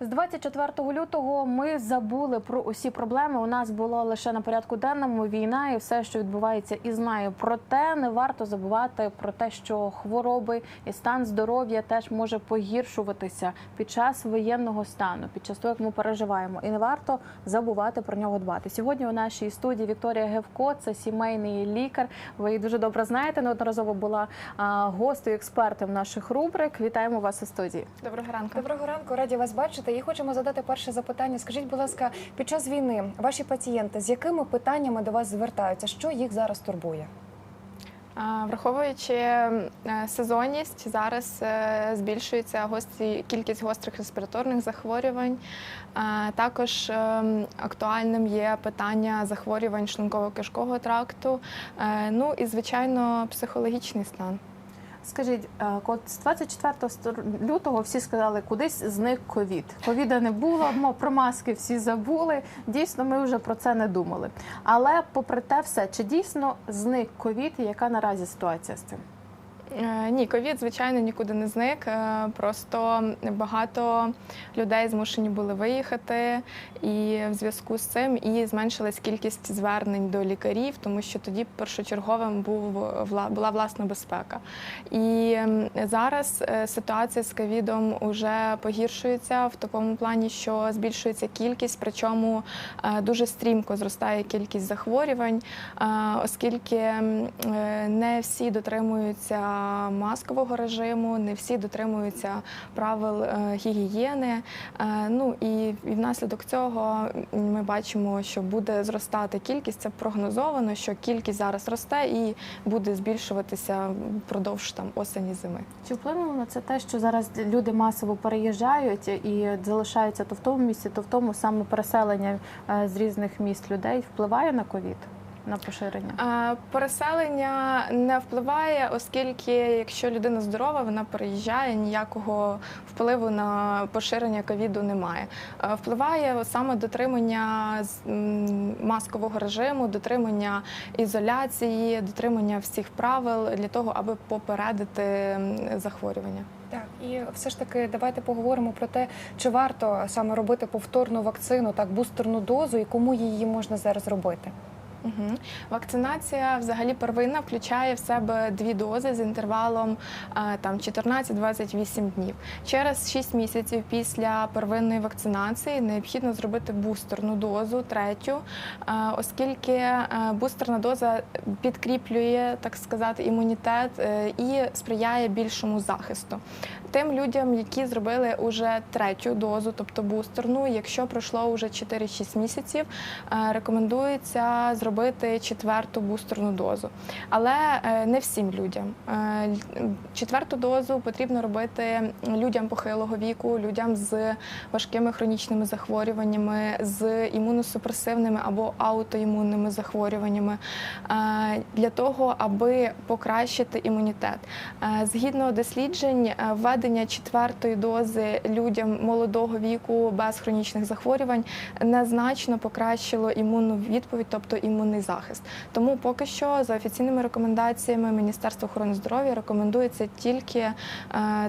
З 24 лютого ми забули про усі проблеми. У нас було лише на порядку денному війна і все, що відбувається із нею. Проте не варто забувати про те, що хвороби і стан здоров'я теж може погіршуватися під час воєнного стану, під час того, як ми переживаємо, і не варто забувати про нього дбати. Сьогодні у нашій студії Вікторія Гевко, це сімейний лікар. Ви її дуже добре знаєте. Неодноразово була гостею експертом наших рубрик. Вітаємо вас у студії. Доброго ранку. Доброго ранку, раді вас бачити. І хочемо задати перше запитання. Скажіть, будь ласка, під час війни ваші пацієнти з якими питаннями до вас звертаються? Що їх зараз турбує? Враховуючи е, сезонність, зараз е, збільшується кількість гострих респіраторних захворювань. Також е, актуальним є питання захворювань шлунково-кишкового тракту. Е, Ну і звичайно, психологічний стан. Скажіть, е, от з 24 лютого всі сказали, кудись зник ковід. Ковіда не було, мо- про маски всі забули. Дійсно, ми вже про це не думали. Але попри те, все, чи дійсно зник ковід, яка наразі ситуація з цим? Е, Ні, ковід, звичайно, нікуди не зник. Е, Просто багато людей змушені були виїхати, і в зв'язку з цим і зменшилась кількість звернень до лікарів, тому що тоді першочерговим був була власна безпека. І зараз е, ситуація з ковідом вже погіршується в такому плані, що збільшується кількість, причому дуже стрімко зростає кількість захворювань, оскільки не всі дотримуються маскового режиму, не всі дотримуються правил е, гігієни. Е, Ну і, внаслідок цього ми бачимо, що буде зростати кількість. Це прогнозовано, що кількість зараз росте і буде збільшуватися впродовж там осені зими. Чи вплинуло на це те, що зараз люди масово переїжджають і залишаються то в тому місці, то в тому саме переселення е, з різних міст людей впливає на ковід, на поширення? Е, Переселення не впливає, оскільки якщо людина здорова, вона переїжджає, ніякого впливу на поширення ковіду немає. Е, Впливає саме дотримання з- маскового режиму, дотримання ізоляції, дотримання всіх правил для того, аби попередити захворювання. Так, і все ж таки давайте поговоримо про те, чи варто саме робити повторну вакцину, так бустерну дозу, і кому її можна зараз робити. Угу. Вакцинація взагалі первинна включає в себе дві дози з інтервалом там 14-28 днів. Через 6 місяців після первинної вакцинації необхідно зробити бустерну дозу, третю, оскільки бустерна доза підкріплює, так сказати, імунітет е, і сприяє більшому захисту. Тим людям, які зробили уже третю дозу, тобто бустерну, якщо пройшло вже 4-6 місяців, е, рекомендується зробити четверту бустерну дозу. Але е, не всім людям. Е, Четверту дозу потрібно робити людям похилого віку, людям з важкими хронічними захворюваннями, з імуносупресивними або аутоімунними захворюваннями для того, аби покращити імунітет. Згідно досліджень, е, введення четвертої дози людям молодого віку без хронічних захворювань незначно покращило імунну відповідь, тобто імунний захист. Тому поки що за офіційними рекомендаціями Міністерства охорони здоров'я рекомендується тільки е,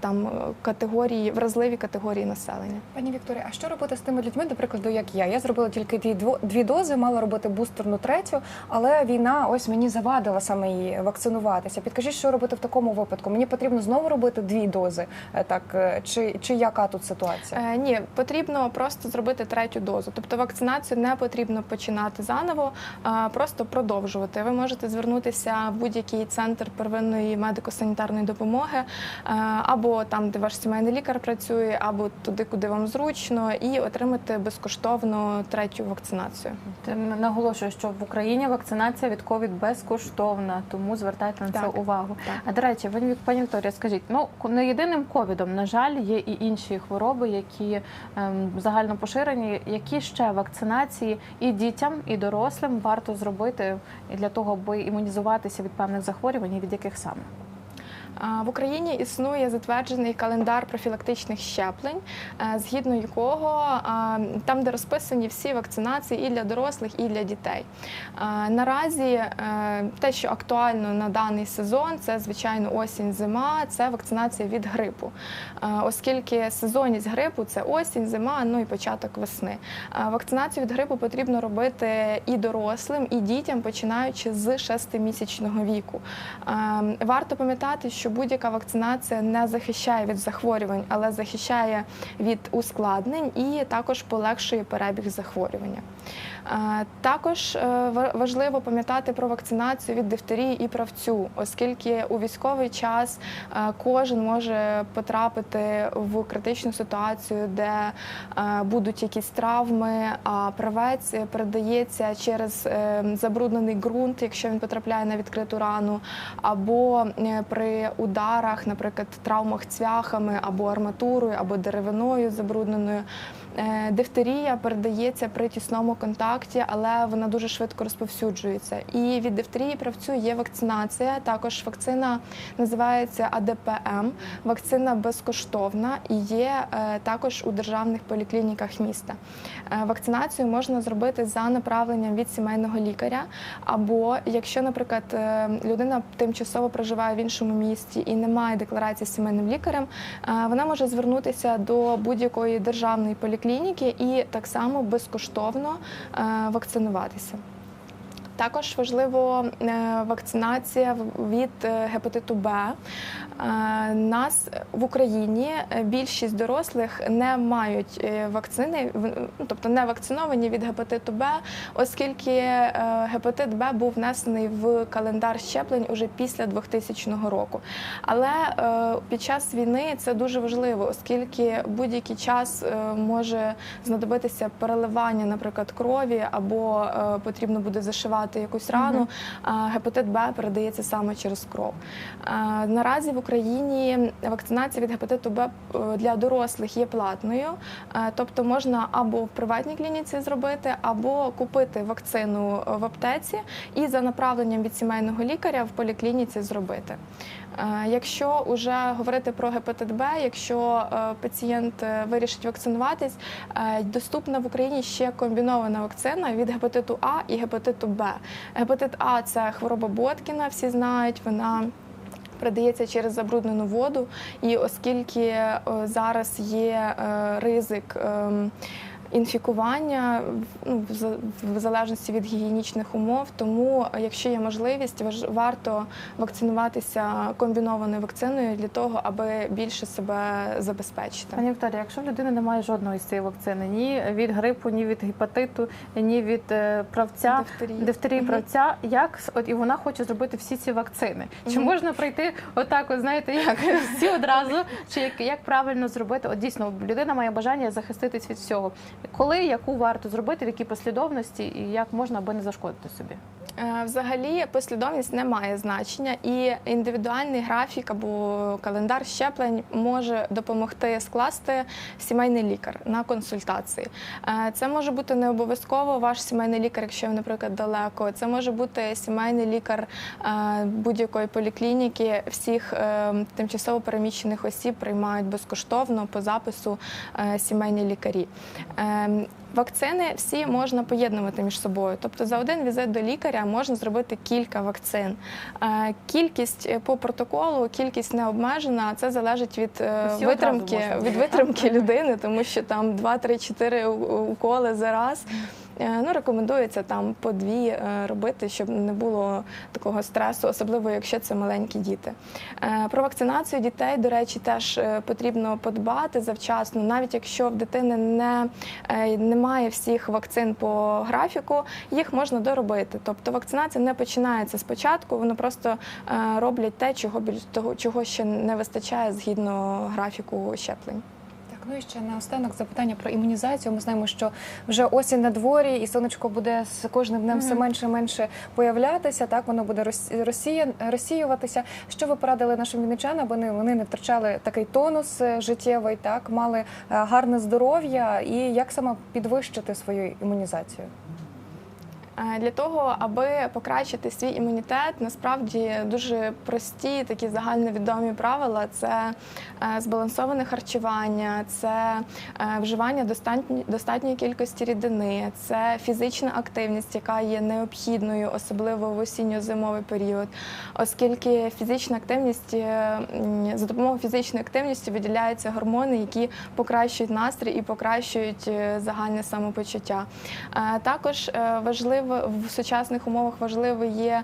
там категорії, вразливі категорії населення. Пані Вікторія, а що робити з тими людьми, до прикладу, як я? Я зробила тільки дві, дві дози, мала робити бустерну третю, але війна ось мені завадила саме її вакцинуватися. Підкажіть, що робити в такому випадку? Мені потрібно знову робити дві дози, так е, чи, чи яка тут ситуація? Е, ні, потрібно просто зробити третю дозу. Тобто вакцинацію не потрібно починати заново, а просто продовжувати. Ви можете звернутися в будь-який центр первинної медико-санітарної допомоги, е, або там, де ваш сімейний лікар працює, або туди, куди вам зручно, і отримати безкоштовно третю вакцинацію. Ти наголошую, що в Україні вакцинація від ковід безкоштовна, тому звертайте на це Так. увагу. Так. А до речі, ви пані Вікторія, скажіть, ну не єдиним ковідом, на жаль, є і інші хвороби, які ем, загально поширені. Які ще вакцинації і дітям, і дорослим варто зробити для того, аби імунізуватися від певних захворювань, від яких саме? В Україні існує затверджений календар профілактичних щеплень, е, згідно якого там, де розписані всі вакцинації і для дорослих, і для дітей. Наразі е, те, що актуально на даний сезон, це звичайно осінь, зима, це вакцинація від грипу, Е, оскільки сезонність грипу це осінь, зима, ну і початок весни. Вакцинацію від грипу потрібно робити і дорослим, і дітям, починаючи з 6-місячного віку. Е, Варто пам'ятати, що будь-яка вакцинація не захищає від захворювань, але захищає від ускладнень і також полегшує перебіг захворювання. Е, Також е, важливо пам'ятати про вакцинацію від дифтерії і правцю, оскільки у військовий час е, кожен може потрапити в критичну ситуацію, де будуть якісь травми, а правець передається через забруднений ґрунт, якщо він потрапляє на відкриту рану, або е, ударах, наприклад, травмах цвяхами або арматурою, або деревиною забрудненою. Е, Дифтерія передається при тісному контакті, але вона дуже швидко розповсюджується. І від дифтерії правцю є вакцинація. Також вакцина називається АДПМ. Вакцина безкоштовна і є е, також у державних поліклініках міста. Е, Вакцинацію можна зробити за направленням від сімейного лікаря, або якщо, наприклад, людина тимчасово проживає в іншому місті і не має декларації з сімейним лікарем, е, вона може звернутися до будь-якої державної поліклініки і так само безкоштовно е, вакцинуватися. Також важливо е, вакцинація від е, гепатиту Б. Е, Нас в Україні більшість дорослих не мають вакцини, ну, тобто не вакциновані від гепатиту Б, оскільки гепатит Б був внесений в календар щеплень уже після 2000 року. Але під час війни це дуже важливо, оскільки будь-який час може знадобитися переливання, наприклад, крові, або потрібно буде зашивати якусь рану. А гепатит Б передається саме через кров. Наразі в Україні вакцинація від гепатиту Б е, для дорослих є платною, тобто можна або в приватній клініці зробити, або купити вакцину в аптеці і за направленням від сімейного лікаря в поліклініці зробити. Якщо вже говорити про гепатит Б, якщо е, пацієнт е, вирішить вакцинуватись, доступна в Україні ще комбінована вакцина від гепатиту А і гепатиту Б. Гепатит А це хвороба Боткіна, всі знають, вона. Передається через забруднену воду, і оскільки е, зараз є е, ризик ем, інфікування ну, в за- залежності від гігієнічних умов, тому е, якщо є можливість, варто вакцинуватися комбінованою вакциною для того, аби більше себе забезпечити. Пані Вікторія, якщо в людини немає жодної з цієї вакцини, ні від грипу, ні від гепатиту, ні від е, правця, Дифтерії. дифтерії правця, як от і вона хоче зробити всі ці вакцини? Чи можна прийти отак, от знаєте, як всі одразу? Чи як, як правильно зробити? От дійсно людина має бажання захиститись від всього. Коли яку варто зробити, в якій послідовності, і як можна, аби не зашкодити собі? Е, Взагалі послідовність не має значення, і індивідуальний графік або календар щеплень може допомогти скласти сімейний лікар на консультації. Е, Це може бути не обов'язково ваш сімейний лікар, якщо наприклад, далеко. Це може бути сімейний лікар е, будь-якої поліклініки. Всіх тимчасово переміщених осіб приймають безкоштовно по запису сімейні лікарі. Е, Вакцини всі можна поєднувати між собою. Тобто за один візит до лікаря можна зробити кілька вакцин. Е, Кількість е, по протоколу, кількість не обмежена. Це залежить від е, Всі витримки, від витримки людини, тому що там 2-3-4 уколи за раз. Е, Ну, рекомендується там по дві е, робити, щоб не було такого стресу, особливо якщо це маленькі діти. Е, Про вакцинацію дітей, до речі, теж потрібно подбати завчасно, навіть якщо в дитини не, немає всіх вакцин по графіку, їх можна доробити. Тобто вакцинація не починається спочатку, воно просто роблять те, чого біль- того, чого ще не вистачає згідно графіку щеплень. Ну і ще наостанок запитання про імунізацію. Ми знаємо, що вже осінь на дворі, і сонечко буде з кожним днем все менше і менше появлятися. Так воно буде розсі- розсія- розсіюватися. Що ви порадили нашим вінничанам, аби вони, вони не втрачали такий тонус е, життєвий, так мали е, гарне здоров'я, і як саме підвищити свою імунізацію? Е, Для того, аби покращити свій імунітет, насправді дуже прості такі загальновідомі правила: це е, збалансоване харчування, це е, вживання достатньої, достатньої кількості рідини, це фізична активність, яка є необхідною, особливо в осінньо-зимовий період, оскільки фізична активність за допомогою фізичної активності виділяються гормони, які покращують настрій і покращують загальне самопочуття. Також важливо в сучасних умовах важливий є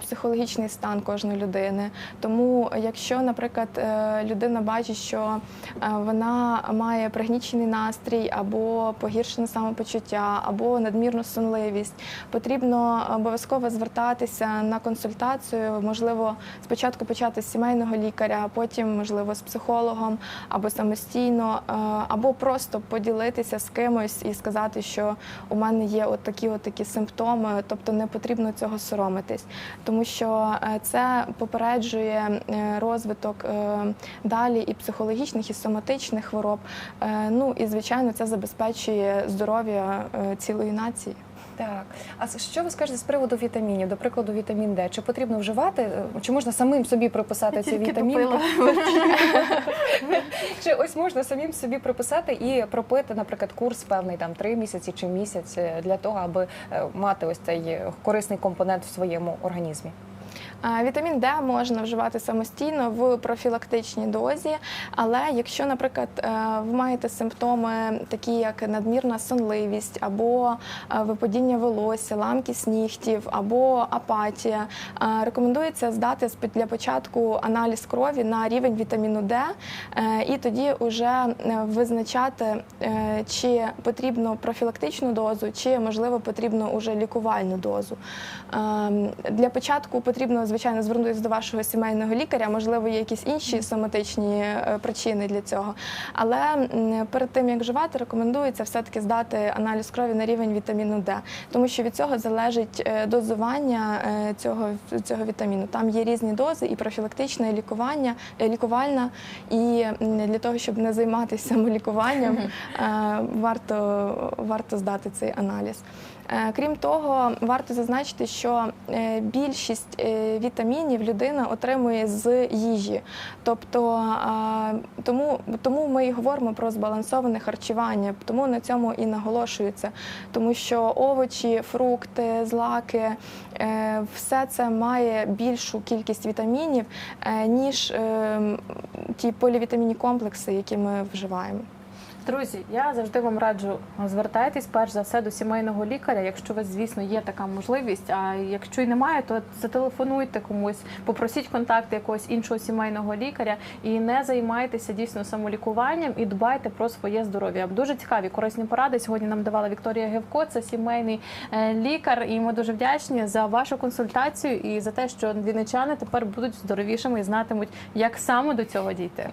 психологічний стан кожної людини. Тому, якщо, наприклад, е, людина бачить, що е, вона має пригнічений настрій або погіршене самопочуття, або надмірну сонливість, потрібно обов'язково звертатися на консультацію. Можливо, спочатку почати з сімейного лікаря, а потім, можливо, з психологом або самостійно, е, або просто поділитися з кимось і сказати, що у мене є от такі, от такі симптоми, тобто не потрібно цього соромитись, тому що е, це попереджує е, розвиток е, далі і психологічних, і соматичних хвороб. Ну і звичайно, це забезпечує здоров'я цілої нації. Так, а що ви скажете з приводу вітамінів? До прикладу, вітамін Д. Чи потрібно вживати? е, Чи можна самим собі приписати ці вітаміни? Чи ось можна самим собі приписати і пропити, наприклад, курс певний там три місяці чи місяць е, для того, аби е, мати ось цей корисний компонент в своєму організмі? Вітамін Д можна вживати самостійно в профілактичній дозі, але якщо, наприклад, е, ви маєте симптоми, такі як надмірна сонливість, або е, випадіння волосся, ламкість нігтів, або апатія, е, рекомендується здати для початку аналіз крові на рівень вітаміну Д, і тоді вже визначати, чи потрібно профілактичну дозу, чи можливо потрібно уже лікувальну дозу. Ем, Для початку потрібно, звичайно, звернутися до вашого сімейного лікаря. Можливо, є якісь інші соматичні е, причини для цього. Але перед тим як вживати, рекомендується все-таки здати аналіз крові на рівень вітаміну Д, тому що від цього залежить е, дозування е, цього, цього вітаміну. Там є різні дози, і профілактичне, і лікування, лікувальна. І для того, щоб не займатися самолікуванням, варто, варто здати цей аналіз. Е, Крім того, варто зазначити, що е, більшість е, вітамінів людина отримує з їжі. Тобто тому, тому ми і говоримо про збалансоване харчування, тому на цьому і наголошується, тому що овочі, фрукти, злаки все це має більшу кількість вітамінів, ніж е, ті полівітамінні комплекси, які ми вживаємо. Друзі, я завжди вам раджу звертайтесь перш за все до сімейного лікаря, якщо у вас, звісно, є така можливість. А якщо й немає, то зателефонуйте комусь, попросіть контакт якогось іншого сімейного лікаря і не займайтеся дійсно самолікуванням і дбайте про своє здоров'я. Дуже цікаві корисні поради. Сьогодні нам давала Вікторія Гевко, це сімейний е, лікар. І ми дуже вдячні за вашу консультацію і за те, що вінничани тепер будуть здоровішими і знатимуть, як саме до цього дійти.